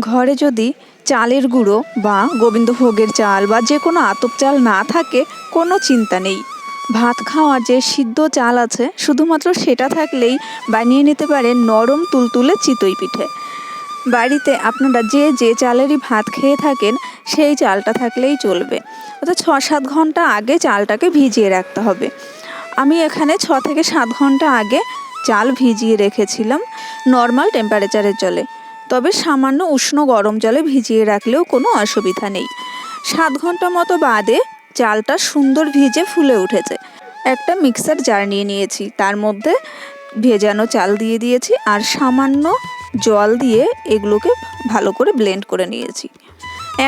ঘরে যদি চালের গুঁড়ো বা গোবিন্দভোগের চাল বা যে কোনো আতপ চাল না থাকে, কোনো চিন্তা নেই। ভাত খাওয়ার যে সিদ্ধ চাল আছে, শুধুমাত্র সেটা থাকলেই বানিয়ে নিতে পারেন নরম তুলতুলে চিতই পিঠে। বাড়িতে আপনারা যে যে চালেরই ভাত খেয়ে থাকেন, সেই চালটা থাকলেই চলবে। অর্থাৎ ছ সাত ঘণ্টা আগে চালটাকে ভিজিয়ে রাখতে হবে। আমি এখানে ছ থেকে সাত ঘণ্টা আগে চাল ভিজিয়ে রেখেছিলাম, নর্মাল টেম্পারেচারের জলে তবে সামান্য উষ্ণ গরম জলে ভিজিয়ে রাখলেও কোনো অসুবিধা নেই। সাত ঘণ্টা মতো বাদে চালটা সুন্দর ভিজে ফুলে উঠেছে। একটা মিক্সার জার নিয়ে নিয়েছি, তার মধ্যে ভেজানো চাল দিয়ে দিয়েছি আর সামান্য জল দিয়ে এগুলোকে ভালো করে ব্লেন্ড করে নিয়েছি।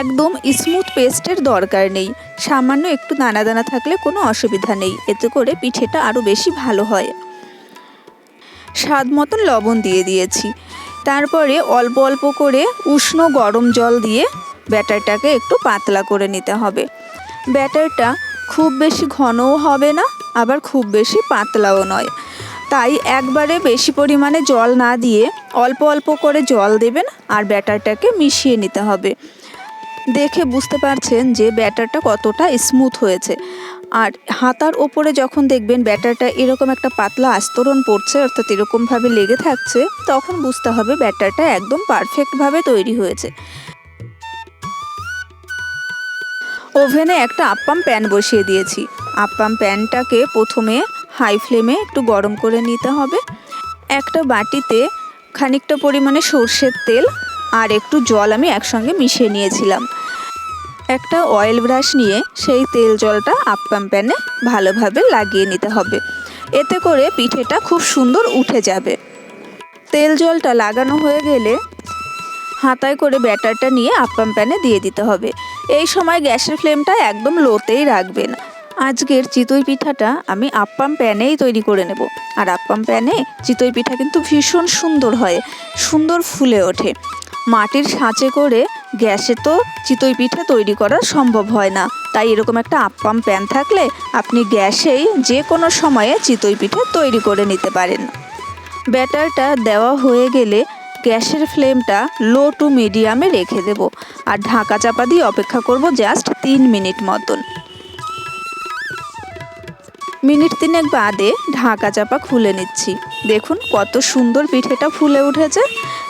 একদম স্মুথ পেস্টের দরকার নেই, সামান্য একটু দানা দানা থাকলে কোনো অসুবিধা নেই, এতে করে পিঠেটা আরও বেশি ভালো হয়। স্বাদ মতন লবণ দিয়ে দিয়েছি। তারপরে অল্প অল্প করে উষ্ণ গরম জল দিয়ে ব্যাটারটাকে একটু পাতলা করে নিতে হবে। ব্যাটারটা খুব বেশি ঘনও হবে না, আবার খুব বেশি পাতলাও নয়। তাই একবারে বেশি পরিমাণে জল না দিয়ে অল্প অল্প করে জল দেবেন আর ব্যাটারটাকে মিশিয়ে নিতে হবে। দেখে বুঝতে পারছেন যে ব্যাটারটা কতটা স্মুথ হয়েছে। আর হাতার ওপরে যখন দেখবেন ব্যাটারটা এরকম একটা পাতলা আস্তরণ পড়ছে, অর্থাৎ এরকমভাবে লেগে থাকছে, তখন বুঝতে হবে ব্যাটারটা একদম পারফেক্টভাবে তৈরি হয়েছে। ওভেনে একটা আপ্পাম প্যান বসিয়ে দিয়েছি। আপ্পাম প্যানটাকে প্রথমে হাই ফ্লেমে একটু গরম করে নিতে হবে। একটা বাটিতে খানিকটা পরিমাণে সর্ষের তেল আর একটু জল আমি একসঙ্গে মিশিয়ে নিয়েছিলাম। একটা অয়েল ব্রাশ নিয়ে সেই তেল জলটা আপ্পাম প্যানে ভালোভাবে লাগিয়ে নিতে হবে। এতে করে পিঠেটা খুব সুন্দর উঠে যাবে। তেল জলটা লাগানো হয়ে গেলে হাতায় করে ব্যাটারটা নিয়ে আপ্পাম প্যানে দিয়ে দিতে হবে। এই সময় গ্যাসের ফ্লেমটা একদম লোতেই রাখবেন। আজকের চিতই পিঠাটা আমি আপ্পাম প্যানেই তৈরি করে নেব। আর আপ্পাম প্যানে চিতই পিঠা কিন্তু ভীষণ সুন্দর হয়, সুন্দর ফুলে ওঠে। মাটির সাঁচে করে গ্যাসে তো চিতই পিঠে তৈরি করা সম্ভব হয় না। তাই এরকম একটা আপ্পাম প্যান থাকলে আপনি গ্যাসেই যে কোনো সময়ে চিতই পিঠে তৈরি করে নিতে পারেন। ব্যাটারটা দেওয়া হয়ে গেলে গ্যাসের ফ্লেমটা লো টু মিডিয়ামে রেখে দেব। আর ঢাকা চাপা দিয়ে অপেক্ষা করব জাস্ট তিন মিনিট মতন। মিনিট তিনেক বাদে ঢাকা চাপা খুলে নিচ্ছি। দেখুন কত সুন্দর পিঠেটা ফুলে উঠেছে।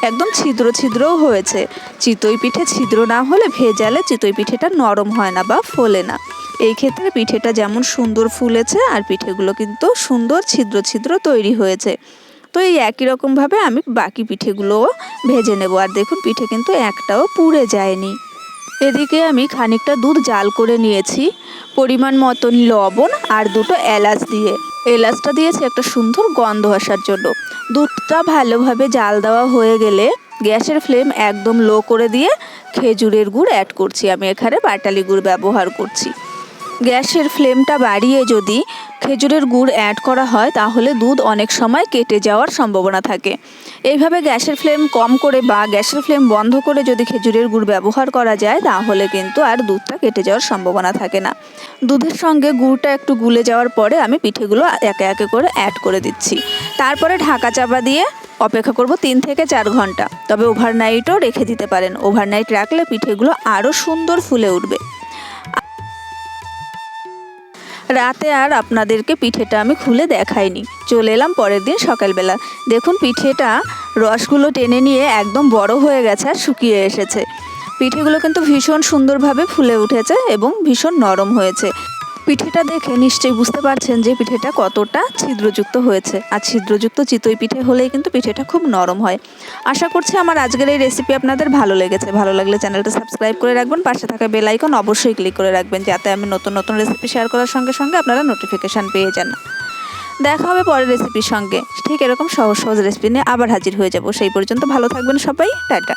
একদম ছিদ্র ছিদ্রও হয়েছে। চিতই পিঠে ছিদ্র না হলে ভেজালে চিতই পিঠেটা নরম হয় না বা ফোলে না। এই ক্ষেত্রে পিঠেটা যেমন সুন্দর ফুলেছে আর পিঠেগুলো কিন্তু সুন্দর ছিদ্র ছিদ্র তৈরি হয়েছে। তো এই একই রকমভাবে আমি বাকি পিঠেগুলোও ভেজে নেব। আর দেখুন পিঠে কিন্তু একটাও পুড়ে যায়নি। এদিকে আমি খানিকটা দুধ জাল করে নিয়েছি, পরিমাণ মতন লবণ আর দুটো এলাচ দিয়ে। এলাচটা দিয়েছি একটা সুন্দর গন্ধ আসার জন্য। দুধটা ভালোভাবে জাল দেওয়া হয়ে গেলে গ্যাসের ফ্লেম একদম লো করে দিয়ে খেজুরের গুড় অ্যাড করছি। আমি এখানে পাটালি গুড় ব্যবহার করছি। গ্যাসের ফ্লেমটা বাড়িয়ে যদি খেজুরের গুড় অ্যাড করা হয়, তাহলে দুধ অনেক সময় কেটে যাওয়ার সম্ভাবনা থাকে। এইভাবে গ্যাসের ফ্লেম কম করে বা গ্যাসের ফ্লেম বন্ধ করে যদি খেজুরের গুড় ব্যবহার করা যায়, তাহলে কিন্তু আর দুধটা কেটে যাওয়ার সম্ভাবনা থাকে না। দুধের সঙ্গে গুড়টা একটু গুলে যাওয়ার পরে আমি পিঠেগুলো একে একে করে অ্যাড করে দিচ্ছি। তারপরে ঢাকা চাপা দিয়ে অপেক্ষা করব তিন থেকে চার ঘণ্টা। তবে ওভারনাইটও রেখে দিতে পারেন। ওভারনাইট রাখলে পিঠেগুলো আরও সুন্দর ফুলে উঠবে। রাতে আর আপনাদেরকে পিঠেটা আমি খুলে দেখাইনি। চলে এলাম পরের দিন সকালবেলা। দেখুন, পিঠেটা রসগুলো টেনে নিয়ে একদম বড় হয়ে গেছে আর শুকিয়ে এসেছে। পিঠেগুলো কিন্তু ভীষণ সুন্দরভাবে ফুলে উঠেছে এবং ভীষণ নরম হয়েছে। পিঠেটা দেখে নিশ্চয়ই বুঝতে পারছেন যে পিঠেটা কতটা ছিদ্রযুক্ত হয়েছে। আর ছিদ্রযুক্ত চিতই পিঠে হলেই কিন্তু পিঠেটা খুব নরম হয়। আশা করছি আমার আজকের এই রেসিপি আপনাদের ভালো লেগেছে। ভালো লাগলে চ্যানেলটা সাবস্ক্রাইব করে রাখবেন। পাশে থাকা বেল আইকন অবশ্যই ক্লিক করে রাখবেন, যাতে আমি নতুন নতুন রেসিপি শেয়ার করার সঙ্গে সঙ্গে আপনারা নোটিফিকেশান পেয়ে যান। দেখা হবে পরের রেসিপির সঙ্গে। ঠিক এরকম সহজ সহজ রেসিপি নিয়ে আবার হাজির হয়ে যাব। সেই পর্যন্ত ভালো থাকবেন সবাই। টাটা।